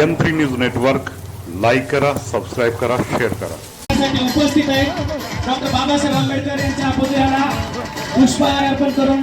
M three news network. Like करा subscribe करा share करा. उपस्थित आहेत डॉक्टर बाबासाहेब आंबेडकर यांच्या पुतळ्याला पुष्पहार अर्पण करून.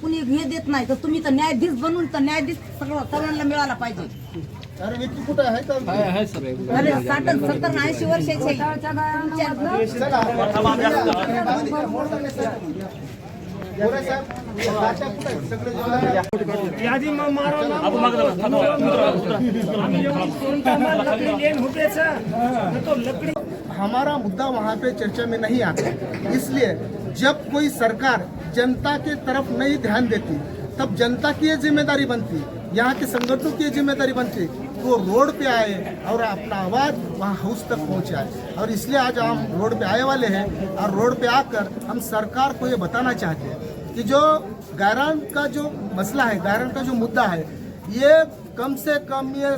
कुणी हे देत नाही तर तुम्ही तर न्यायाधीश बनून तर न्यायाधीश सगळं सर्वांना मिळाला पाहिजे. अरे विक्की का सर अरे हमारा मुद्दा वहाँ पे चर्चा में नहीं आता। इसलिए जब कोई सरकार जनता के तरफ़ नहीं ध्यान देती तब जनता की ज़िम्मेदारी बनती यहाँ के संगठनों की ज़िम्मेदारी बनती। वो रोड पे आए और अपना आवाज़ वहाँ हाउस तक पहुँचाए। और इसलिए आज हम रोड पे आए वाले हैं और रोड पे आकर हम सरकार को ये बताना चाहते हैं कि जो गायरान का जो मसला है, गायरान का जो मुद्दा है, ये कम से कम ये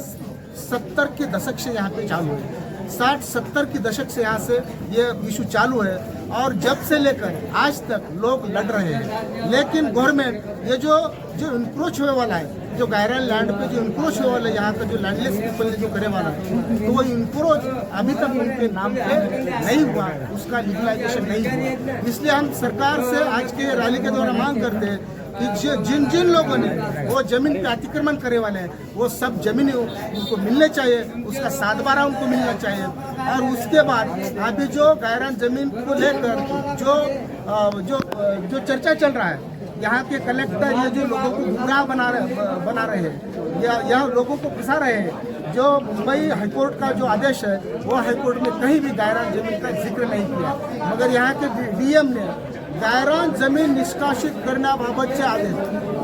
सत्तर के दशक से यहाँ पे चालू है। साठ, सत्तर की दशक से यहाँ से ये इशू चालू है और जब से लेकर आज तक लोग लड़ रहे हैं। लेकिन गवर्नमेंट, ये जो जो इंक्रोच हुए वाला है जो गायरन लैंड पे जो इंक्रोच हुए वाला, यहाँ का जो लैंडलेस पीपल जो करे वाला तो वो इंक्रोच अभी तक उनके नाम पे नहीं हुआ, उसका लीगलाइजेशन नहीं हुआ। इसलिए हम सरकार से आज के रैली के द्वारा मांग करते हैं कि जिन जिन लोगों ने वो ज़मीन पे अतिक्रमण करे वाले हैं, वो सब ज़मीन उनको मिलने चाहिए, उसका सात बारह उनको मिलना चाहिए। और उसके बाद अभी जो गायरान ज़मीन को लेकर जो जो जो चर्चा चल रहा है यहाँ के कलेक्टर ये जो लोगों को गुमराह बना रहे बना रहे हैं, या यहाँ लोगों को फंसा रहे हैं, जो मुंबई हाईकोर्ट का जो आदेश है, वो हाईकोर्ट में कहीं भी गायरान ज़मीन का ज़िक्र नहीं किया। मगर यहाँ के डीएम ने गायरान ज़मीन निष्कासित करण्याबाबतचे आदेश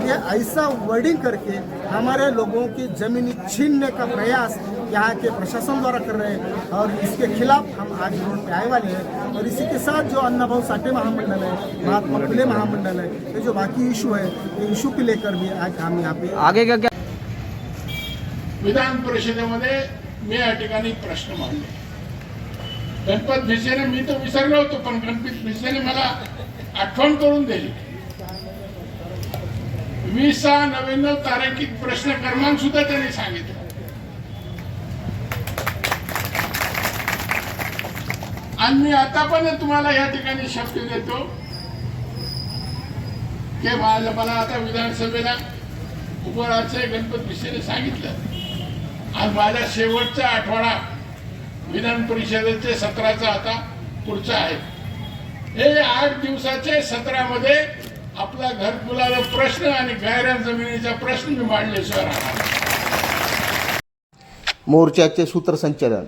ये ऐसा वर्डिंग करके हमारे लोगों की जमीनी छीनने का प्रयास यहाँ के प्रशासन द्वारा कर रहे हैं और इसके खिलाफ हम आज रोड पे आए वाले हैं। और इसी के साथ जो अन्नाभाऊ साठे महामंडल है महात्मा फुले महामंडल है ये जो बाकी इशू है ये इशू को लेकर भी आज हम यहाँ पे आगे क्या क्या? विधान परिषदेमध्ये मी या ठिकाणी प्रश्न मांडले गणपत भिसेने मी तर विसरलो होतो पण गणपत भिसेने मला आठवण करून दिली. वीस सहा नव्याण्णव तारखेत प्रश्न क्रमांक सुद्धा त्यांनी सांगितलं. आणि मी आता पण तुम्हाला या ठिकाणी शब्द देतो की माझं मला आता विधानसभेला उभं राहायचं गणपत विषयने सांगितलं. आणि माझा शेवटचा आठवडा विधान परिषदेचे सत्राचा आता पुढचा आहे. हे आठ दिवसाचे सत्रामध्ये आपला घरकुलाचा प्रश्न आणि गायऱ्या जमिनीचा प्रश्न मी मांडले सर. मोर्चाचे सूत्रसंचालन.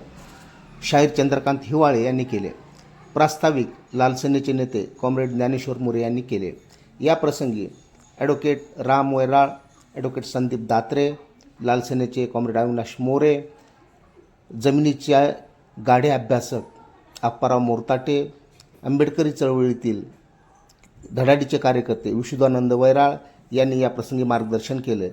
शाहीर चंद्रकांत हिवाळे यांनी केले. प्रास्ताविक लालसेनेचे नेते कॉम्रेड ज्ञानेश्वर मोरे यांनी केले. या प्रसंगी ॲडव्होकेट राम वैराळ ॲडव्होकेट संदीप दात्रे लालसेनेचे कॉम्रेड अविनाश मोरे जमिनीच्या गाढे अभ्यासक अप्पाराव मोरताटे आंबेडकरी चळवळीतील धडाडीचे कार्यकर्ते विशुदानंद वैराळ यांनी या प्रसंगी मार्गदर्शन केले.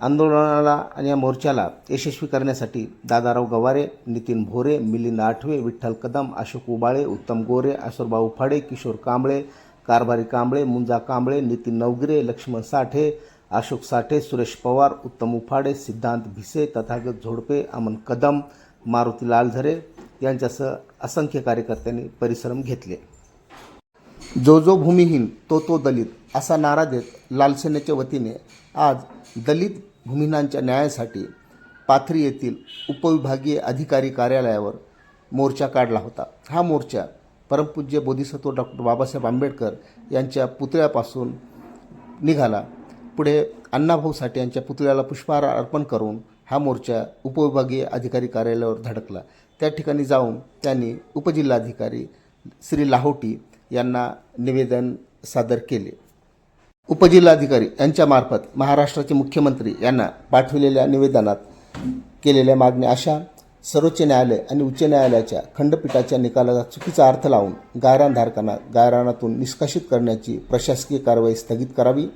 आंदोलनाला आणि या मोर्चाला यशस्वी करण्यासाठी दादाराव गवारे नितीन भोरे मिलिंद आठवे विठ्ठल कदम अशोक उबाळे उत्तम गोरे आसुरबाऊ फाडे किशोर कांबळे कारभारी कांबळे मुंजा कांबळे नितीन नवगिरे लक्ष्मण साठे अशोक साठे सुरेश पवार उत्तम उफाडे सिद्धांत भिसे तथागत झोडपे अमन कदम मारुती लालझरे यांच्यासह असंख्य कार्यकर्त्यांनी परिश्रम घेतले. जो जो भूमिहीन तो तो दलित असा नारा देत लालसेनेच्या वतीने आज दलित भूमिहीनांच्या न्यायासाठी पाथरी येथील उपविभागीय अधिकारी कार्यालयावर मोर्चा काढला होता. हा मोर्चा परमपूज्य बोधिसत्व डॉक्टर बाबासाहेब आंबेडकर यांच्या पुतळ्यापासून निघाला. पुढे अण्णाभाऊ साठे यांच्या पुतळ्याला पुष्पहार अर्पण करून हा मोर्चा उपविभागीय अधिकारी कार्यालयावर धडकला. त्या ठिकाणी जाऊन त्यांनी उपजिल्हाधिकारी श्री लाहोटी यांना निवेदन सादर केले. उपजिल्हाधिकारी यांच्यामार्फत महाराष्ट्राचे मुख्यमंत्री यांना पाठविलेल्या निवेदनात केलेल्या मागण्या अशा सर्वोच्च न्यायालय आणि उच्च न्यायालयाच्या खंडपीठाच्या निकालाचा चुकीचा अर्थ लावून गायरानधारकांना गायरानातून निष्कासित करण्याची प्रशासकीय कारवाई स्थगित करावी.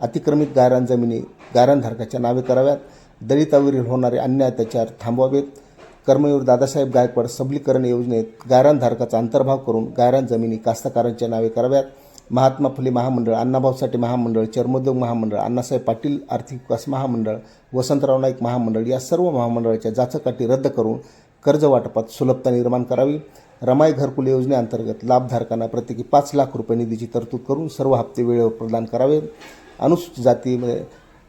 अतिक्रमित गायरान जमिनी गायरानधारकाच्या नावे कराव्यात. दलितावरील होणारे अन्याय त्याच्यावर थांबवावेत. कर्मवीर दादासाहेब गायकवाड सबलीकरण योजनेत गायरानधारकाचा अंतर्भाव करून गायरान जमिनी कास्तकारांच्या नावे कराव्यात. महात्मा फुले महामंडळ अण्णाभाऊ साठे महामंडळ चर्मोद्योग महामंडळ अण्णासाहेब पाटील आर्थिक विकास महामंडळ वसंतराव नाईक महामंडळ या सर्व महामंडळाच्या जाचकाठी रद्द करून कर्ज वाटपात सुलभता निर्माण करावी. रमाई घरकुल योजनेअंतर्गत लाभधारकांना प्रत्येकी पाच लाख रुपये निधीची तरतूद करून सर्व हप्ते वेळेवर प्रदान करावे. अनुसूचित जातीमध्ये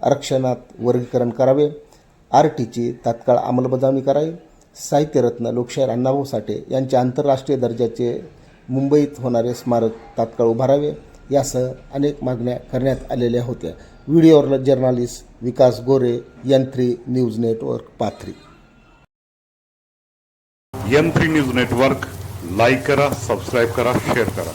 आरक्षणात वर्गीकरण करावे. आर टीची तात्काळ अंमलबजावणी करावी. साहित्यरत्न लोकशाहीर अण्णाभाऊ साठे यांचे आंतरराष्ट्रीय दर्जाचे मुंबईत होणारे स्मारक तात्काळ उभारावे यासह अनेक मागण्या करण्यात आलेल्या होत्या. Video journalist Vikas Gore N three news network Pathri. M three news network like करा सबस्क्राईब करा शेअर करा.